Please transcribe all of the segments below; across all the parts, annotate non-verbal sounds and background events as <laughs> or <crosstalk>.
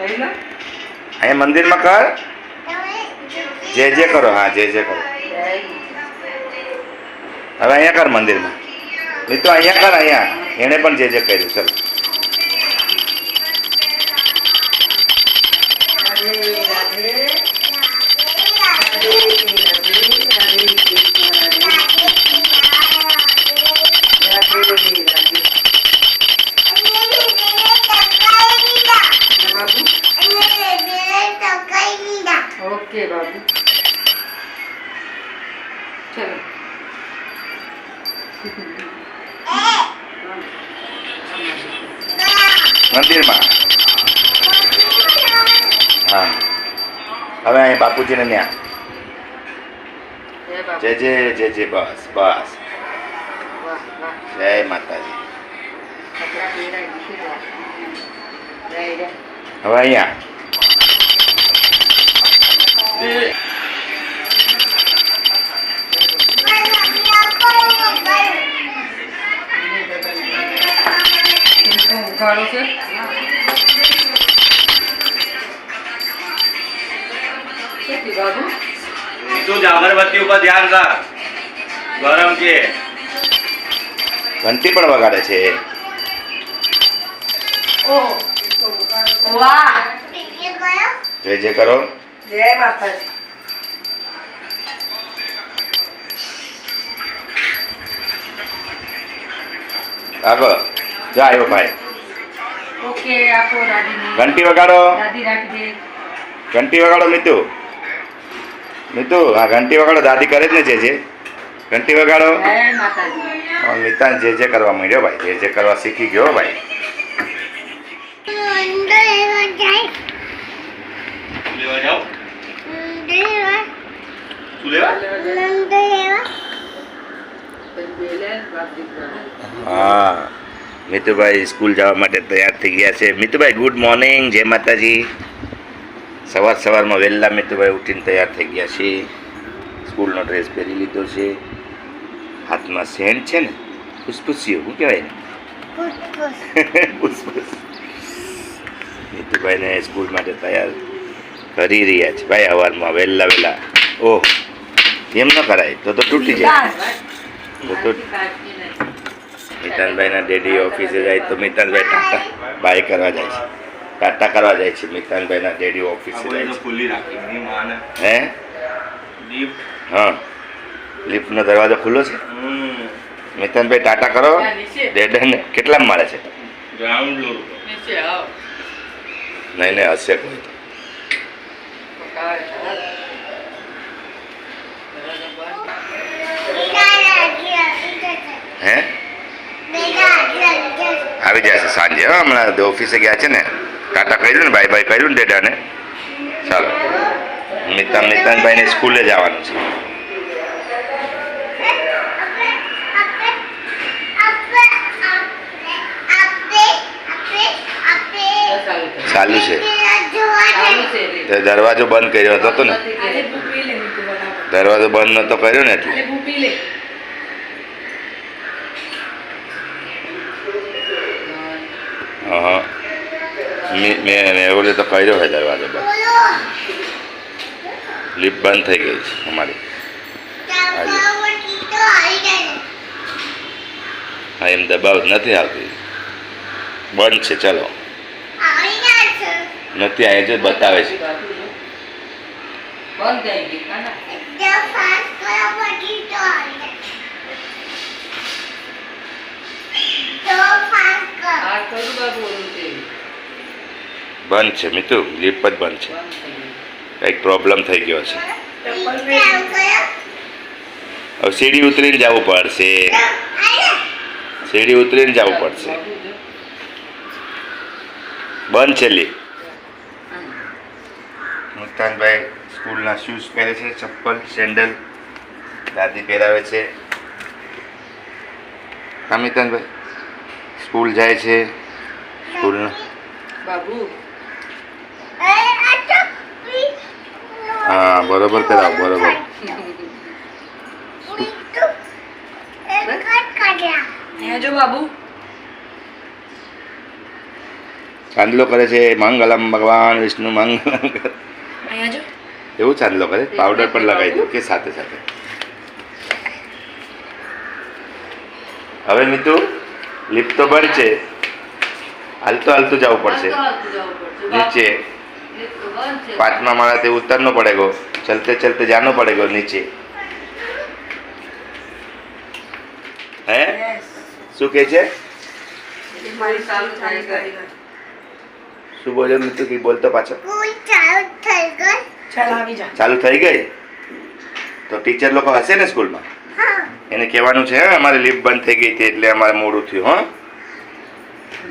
અહીંયા મંદિરમાં કર. જે જે કરો, હા, જે જે કરો. હવે અહીંયા કર મંદિરમાં. મિત્રો, અહીંયા કર, અહીંયા. એણે પણ જે જે કર્યું, ચલ. મંદિરમાં. હા. હવે અહીં બાપુજીને ત્યાં. જય જે જે જે જે બસ બસ. જય માતાજી. જય જય હવે અહીંયા. ઉઘાડો છે. તું જ અગરબત્તી ઉપર ધ્યાન રાખ. ગરમ છે. ઘંટી પણ વગાડે છે. વાહ. કરો જય માતાજી. આગળ. જો આવ્યો ભાઈ. ઓકે આપો દાદીને ઘંટી વગાડો. રાધી રાખી દે ઘંટી વગાડો મિતુ. મિતુ હા ઘંટી વગાડો. દાદી કરે જ ને જે જે. ઘંટી વગાડો. મિતાન જે જે કરવા માંડ્યો ભાઈ. જે જે કરવા શીખી ગયો ભાઈ. હા. મિતુભાઈ સ્કૂલ જવા માટે તૈયાર થઈ ગયા છે. મિતુભાઈ ગુડ મોર્નિંગ જય માતાજી. સવાર સવારમાં વહેલા મિતુભાઈ ઉઠીને તૈયાર થઈ ગયા છે. સ્કૂલનો ડ્રેસ પહેરી લીધો છે. હાથમાં સેન્ટ છે ને ફૂસફૂસીઓ શું કહેવાય ને <laughs> મિતુભાઈને સ્કૂલ માટે તૈયાર કરી રહ્યા છે. ભાઈ સવારમાં વહેલા વહેલા. ઓહ એમ ન કરાય તો તો તૂટી જાય. તો તો મિતાનભાઈના ડેડી ઓફિસે જાય તો મિતાનભાઈ ટાટા બાય કરવા જાય છે. ટાટા કરવા જાય છે મિતાનભાઈના ડેડી ઓફિસે જાય છે. ખુલ્લી રાખી હે? લિફ્ટ હા. લિફ્ટનો દરવાજો ખુલ્લો છે? મિતાનભાઈ ટાટા કરો. ડેડાને કેટલા મળે છે? ગ્રાઉન્ડ ફ્લોર નહીં નહીં હશે કોઈ. તો હે? આવી જશે સાંજે. હમણાં ઓફિસે ગયા છે ને. ટાટા કર્યું ને બાય બાય કર્યું ને ડેડાને. ચાલો. મિતા મિતાનભાઈને સ્કૂલે જવાનું છે. ચાલુ છે. દરવાજો બંધ કર્યો હતો ને. દરવાજો બંધ નતો કર્યો ને એટલે હા મેં મેં એવો તો કર્યો હોય દરવાજો બંધ લિફ્ટ બંધ થઈ ગઈ છે અમારી. હા એમ દબાવ નથી આવતી. બંધ છે ચાલો. નથી અહીંયા જ બતાવે છે. બંધ થઈ ગઈ કાના આ કયું બાબુ ઓલું છે બંધ છે મિતુ લિફ્ટ જ બંધ છે. કંઈક પ્રોબ્લેમ થઈ ગયો છે હવે સીડી ઉતરીને જવું પડશે. સીડી ઉતરીને જવું પડશે. બંધ છે લિફ્ટ મુસ્તાનભાઈ સ્કૂલના શૂઝ પહેરે છે ચપ્પલ સેન્ડલ દાદી પહેરાવે છે. હા મિતાનભાઈ સ્કૂલ જાય છે. સ્કૂલના. બાબુ હા બરોબર કરાવો બરોબર. જો બાબુ. ચાંદલો કરે છે મંગલમ ભગવાન વિષ્ણુ મંગલમ એવું ચાંદલો કરે? પાવડર પણ લગાવી દો કે સાથે સાથે? હવે મિતુ લિફ્ટ તો બંધ છે હાલતો હાલતું જવું પડશે. નીચે. પાંચમા માળાથી ઉતરનો પડેગો ચલતે ચલતે જાનો પડેગો નીચે હે શું કહે છે? શું બોલ્યો મિત્ર કે બોલતો પાછો. ચાલ આવી જા. ચાલુ થઈ ગઈ? તો ટીચર લોકો હશે ને સ્કૂલમાં? એને કહેવાનું છે હા અમારી લિફ્ટ બંધ થઈ ગઈ હતી એટલે અમારે મોડું થયું હા?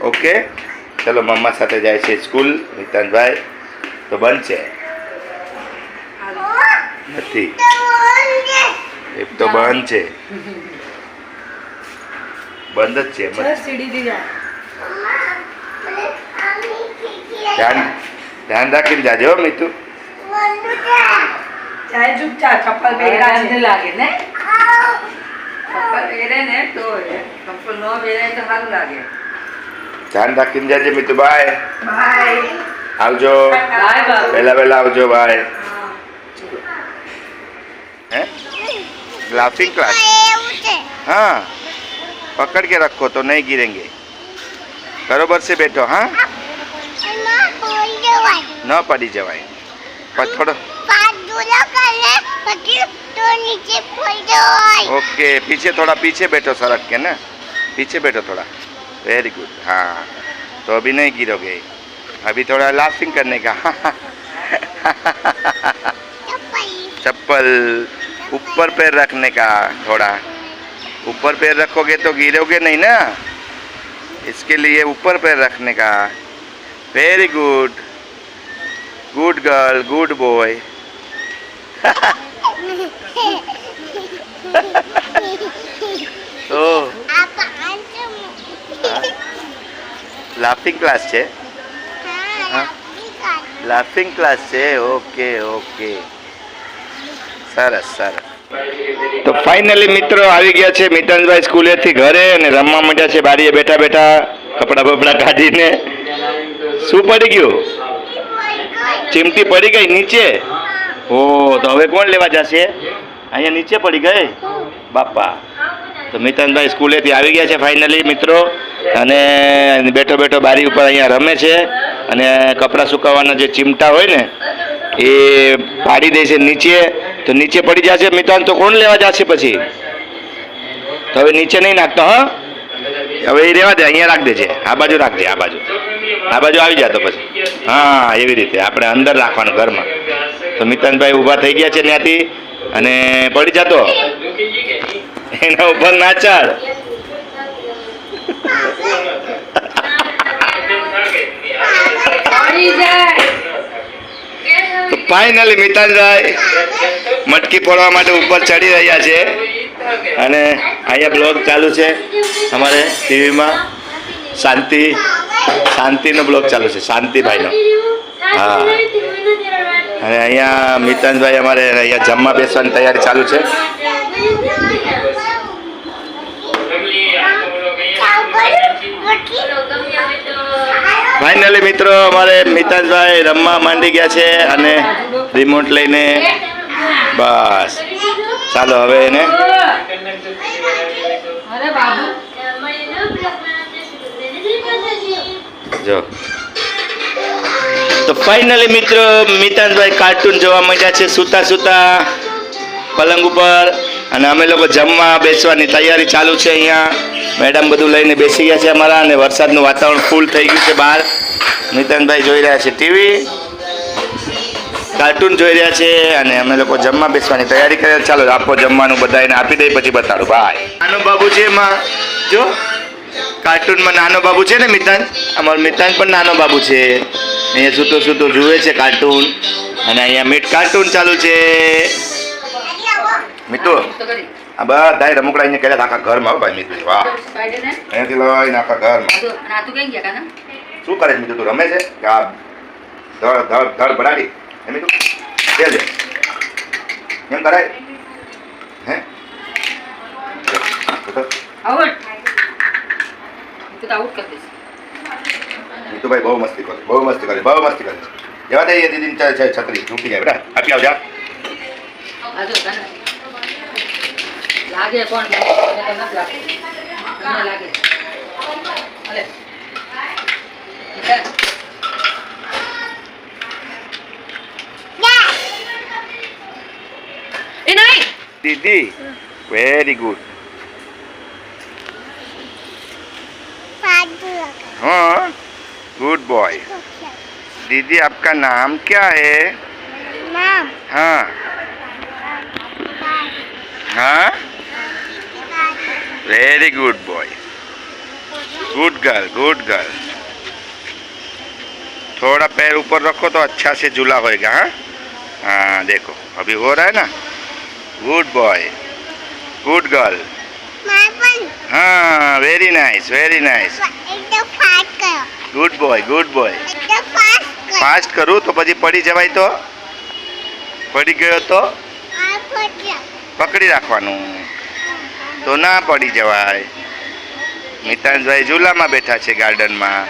ઓકે. ચલો મમ્મા સાથે જાય છે સ્કૂલ નિતાનભાઈ તો બંધ છે. નથી. એક તો બંધ છે. બંધ જ છે ધ્યાન ધ્યાન રાખીને જાજો મિતુ. ચાલ ચૂપ ચા ચપ્પલ પહેર્યા લાગે ને? ચપ્પલ પહેરે ને તો ચપ્પલ ન પહેરે તો સારું લાગે. ધ્યાન રાખીને જાજે મિતુભાઈ બાય. આવજો. બાય પહેલા પહેલા આવજો ભાઈ હે लाफिंग क्लास हाँ पकड़ के रखो तो नहीं गिरेंगे बरोबर से बैठो हाँ न पड़ी जवाई पर थोड़ो ओके पीछे थोड़ा पीछे बैठो सड़क के ना पीछे बैठो थोड़ा वेरी गुड हाँ तो अभी नहीं गिरोगे अभी थोड़ा लाफिंग करने का चप्पल ऊपर पैर रखने का थोड़ा ऊपर पैर रखोगे तो गिरोगे नहीं ना इसके लिए ऊपर पैर रखने का very good good girl good boy તો લાફિંગ ક્લાસ છે લાફિંગ ક્લાસ છે ઓકે ઓકે સરસ સરસ. તો ફાઇનલી મિત્રો આવી ગયા છે મિતનભાઈ સ્કૂલેથી ઘરે અને રમવા માંડ્યા છે બારીએ બેઠા બેઠા કપડાં બપડા કાઢીને. શું પડી ગયું? ચીમટી પડી ગઈ નીચે? ઓ, તો હવે કોણ લેવા જશે? અહીંયા નીચે પડી ગઈ? બાપા. તો મિતનભાઈ સ્કૂલેથી આવી ગયા છે ફાઇનલી મિત્રો. અને બેઠો બેઠો બારી ઉપર અહીંયા રમે છે. અને કપડાં સુકાવવાના જે ચીમટા હોય ને એ પાડી દે છે નીચે, તો નીચે પડી જશે મિતાન તો કોણ લેવા જશે પછી? તો હવે નીચે નહીં નાખતો, હા? હવે એ રહેવા દે, અહીંયા રાખ દેજે. આ બાજુ રાખજે, આ બાજુ. આ બાજુ આવી જા તો પછી. હા, એવી રીતે. આપણે અંદર રાખવાનું ઘરમાં. તો મિતાનભાઈ ઊભા થઈ ગયા છે ત્યાંથી અને પડી જતો એના ઉપર ના ચાલ. તો ફાઇનલી મિતાનભાઈ મટકી ફોડવા માટે ઉપર ચડી રહ્યા છે. અને અહીંયા બ્લોગ ચાલુ છે અમારે ટીવીમાં. શાંતિ, શાંતિનો બ્લોગ ચાલુ છે, શાંતિભાઈનો. હા. અને અહીંયા મિતાનભાઈ અમારે અહીંયા જમવા બેસવાની તૈયારી ચાલુ છે. ફાઇનલી મિત્રો અમારે મિતાજભાઈ રમવા માંડી ગયા છે અને રિમોટ લઈને બસ. ચાલો હવે એને જો. તો ફાઇનલી મિત્રો મિતાનભાઈ કાર્ટૂન જોવા માંડ્યા છે. સૂતા સૂતા પલંગ ઉપર. અને અમે લોકો જમવા બેસવાની તૈયારી ચાલુ છે અહીંયા. મેડમ બધું લઈને બેસી ગયા છે અમારા અને વરસાદનું વાતાવરણ ફૂલ થઈ ગયું છે બહાર. નિતનભાઈ જોઈ રહ્યા છે ટીવી કાર્ટૂન જોઈ રહ્યા છે અને અમે લોકો જમવા બેસવાની તૈયારી કરીએ ચાલો આપો જમવાનું બધાને આપી દઈ પછી બતાડું. ભાઈ નાનો બાબુ છે એમાં. જો. કાર્ટૂનમાં નાનો બાબુ છે ને મિતાન? અમારો મિતાન પણ નાનો બાબુ છે. અહીંયા સૂતો સૂતો જુએ છે કાર્ટૂન અને અહીંયા મીટ કાર્ટૂન ચાલુ છે. મિતુ તો કરી. આ બધા રમકડા અહીંયા કર્યા આખા ઘરમાં હો ભાઈ મિતુ વાહ. અહીંયાથી લઈને આખા ઘરમાં. શું કરે છે મિતુ તું રમે છે? કે આ ધડ ધડ ધડ બડાડી? એમ મિત્રો? દે એમ કરાય? હે? નીતુભાઈ બહુ મસ્તી કરે બહુ મસ્તી કરે બહુ મસ્તી કરે જવા દે એ દીદીની ચ- ચ- છત્રી તૂટી જાય બેટા. આપી આવજા લાગે પણ મને તો નથી લાગતું. મને લાગે અલે. નીકળ. એ નહીં दीदी वेरी गुड हाँ गुड बॉय दीदी आपका नाम क्या है नाम हाँ हाँ very good boy good girl good girl थोड़ा पैर ऊपर रखो तो अच्छा से झूला होएगा हाँ हाँ देखो अभी हो रहा है ना गुड बॉय गुड गर्ल मैं पण हाँ वेरी नाइस वेरी नाइस एकदम फास्ट करो ગુડ બોય ગુડ બોય एकदम फास्ट करो ફાસ્ટ કરું તો પછી પડી જવાય તો પડી ગયો તો આ પટ્યા પકડી રાખવાનું તો ના પડી જવાય મિતાંશભાઈ ઝૂલામાં બેઠા છે ગાર્ડનમાં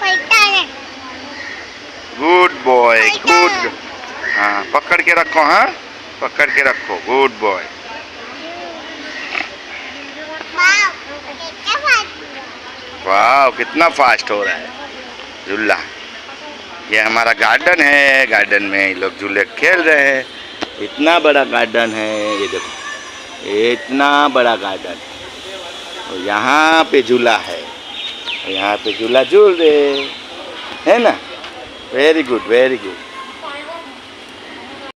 પૈતા ને ગુડ બોય ગુડ हाँ पकड़ के रखो हाँ पकड़ के रखो गुड बॉय વાવ કેટલા ફાસ્ટ वाह कितना फास्ट हो रहा है झूला ये हमारा गार्डन है गार्डन में ये लोग झूले खेल रहे हैं इतना बड़ा गार्डन है, ये देखो। इतना बड़ा गार्डन और यहाँ पे झूला है। यहाँ पे झूला, झूल रहे है ना? Very good very good